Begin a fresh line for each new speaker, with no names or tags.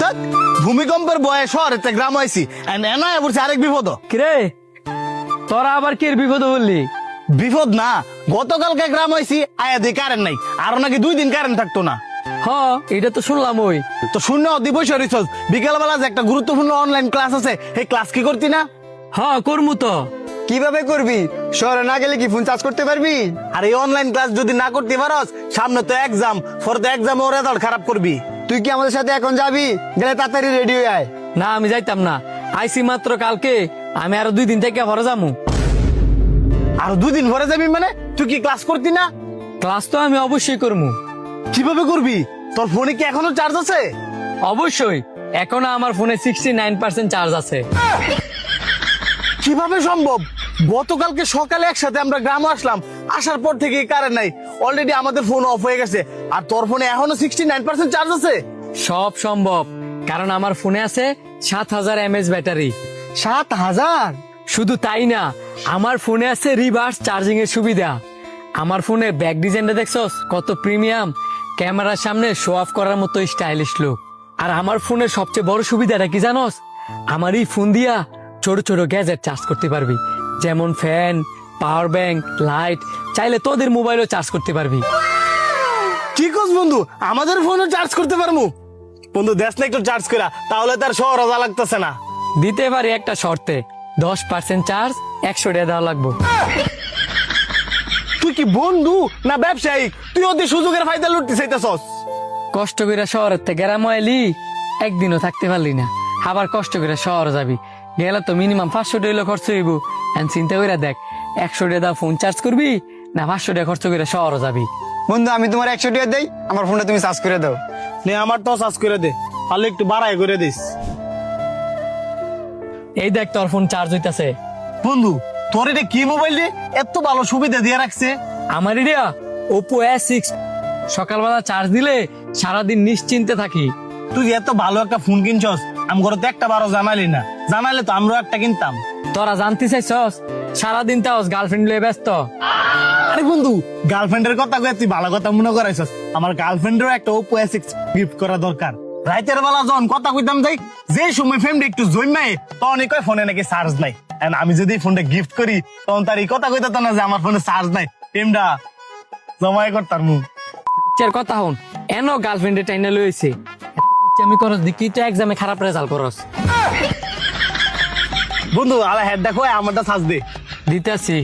ধ্যাৎ, ভূমিকম্পের বয়ে শহরেতে গ্রাম আইছি। এনা বলছে আরেক বিপদ
কিরে? তোরা আবার কি বিপদ বললি?
বিপদ না গতকালকে গ্রাম আইছি আয়া দি কারেন্ট নাই। আরও নাকি দুই দিন কারেন্ট থাকতো না।
হ এটা তো শুনলাম ওই।
তো শূন্য দিবস রিসোর্স যে একটা গুরুত্বপূর্ণ অনলাইন ক্লাস আছে এই ক্লাস কি করতি না?
হ করমু তো।
কীভাবে করবি? শহরে না গেলে কি ফোন চার্জ করতে পারবি?
আর এই অনলাইন ক্লাস যদি না করতে পারস সামনে তো এক্সাম ফর তো এক্সাম ওর রেজাল্ট খারাপ করবি।
তুই কি আমাদের সাথে এখন যাবি? গেলে তাড়াতাড়ি রেডি হয়ে আয়।
না আমি যাইতাম না। আইসি মাত্র কালকে। আমি আরও দুই দিন থেকে ঘরে যামু।
আর দুই দিন পরে যাবি মানে? তুই কি ক্লাস করতি না?
ক্লাস তো আমি অবশ্যই করমু।
কীভাবে করবি? তোর ফোনে কি এখনও চার্জ আছে?
অবশ্যই। এখনও আমার ফোনে সিক্সটি নাইন পার্সেন্ট চার্জ আছে।
কীভাবে সম্ভব? গতকালকে সকালে একসাথে আমরা গ্রামে আসলাম। আসার পর থেকে কারেন্ট নাই। অলরেডি আমাদের ফোন অফ হয়ে গেছে। আর তোর ফোনে এখনও সিক্সটি নাইন পার্সেন্ট চার্জ আছে?
সব সম্ভব। কারণ আমার ফোনে আছে সাত হাজার এমএস ব্যাটারি
সাত হাজার?
শুধু তাই না আমার ফোনে আছে রিভার্স চার্জিং এর সুবিধা। আমার ফোনে ব্যাক ডিজাইনটা দেখছস? কত প্রিমিয়াম ক্যামেরার সামনে শো অফ করার মতো স্টাইলিশ লুক আর আমার ফোনের সবচেয়ে বড় সুবিধাটা কি জানোস? আমার এই ফোন দিয়া ছোট ছোট গ্যাজেট চার্জ করতে পারবি। যেমন ফ্যান পাওয়ার ব্যাংক লাইট চাইলে তোদের মোবাইলও চার্জ করতে পারবি।
কি করছ বন্ধু? আমাদের ফোনও চার্জ করতে পারব বন্ধু দেশ না একটু চার্জ করা তাহলে তার শহর রাজা লাগতেছে না।
দিতে পারি একটা শর্তে দশ পার্সেন্ট চার্জ একশো টাকা দেওয়া লাগবে।
তুই কি বন্ধু না ব্যবসায়ী? তুই অতি সুযোগের ফায়দা লুটতে চাইতেছস।
কষ্ট করে শহরের থেকে গ্রাম এলি একদিনও থাকতে পারলি না। আবার কষ্ট করে শহর যাবি গেলে তো মিনিমাম পাঁচশো টাকা খরচ হইব। চিন্তা করে দেখ একশো টাকা ফোন চার্জ করবি? না পাঁচশো টাকা খরচ করে শহর যাবি।
বন্ধু আমি তোমার একশো টাকা দেই আমার ফোনটা তুমি চার্জ করে দাও।
নে আমার তো চার্জ করে দে। তাহলে একটু বাড়াই করে দিস।
এই দেখ তোর ফোন চার্জ হইতাছে।
বন্ধু তোর এটা কি মোবাইল রে? এত ভালো সুবিধা দিয়ে রাখছে।
আমার এরিয়া ওপো এস সিক্স সকালবেলা চার্জ দিলে সারাদিন নিশ্চিন্তে থাকি।
তুই এত ভালো একটা ফোন কিনছস আমি ঘরে তো একটা বারো জানালি না। জানালে তো আমরাও একটা কিনতাম।
তোরা জানতে চাইছস? সারাদিন তাও গার্লফ্রেন্ড লয়ে ব্যস্ত।
আরে বন্ধু গার্লফ্রেন্ডের কথা কয়ে তুই ভালো কথা মনে করাইছস। আমার গার্লফ্রেন্ডেরও একটা ওপো এস গিফট করা দরকার। রাইতের বেলা যখন কথা কইতাম যাই যে সময় ফ্যামিলি একটু জন্মায় তখন কয় ফোনে নাকি চার্জ নাই। আমি যদি ফোনটা গিফট করি তখন তার এই কথা কইতাম না যে আমার ফোনে চার্জ নাই। প্রেমটা জমাই করতার মুখ
কথা হন এন গার্লফ্রেন্ডে টাইনা লইছে। আমি করস? দি কিটা এক্সামে খারাপ রেজাল্ট করস।
বন্ধু আলা হেড দেখো আমারটা সাজ দে
দিতেছি।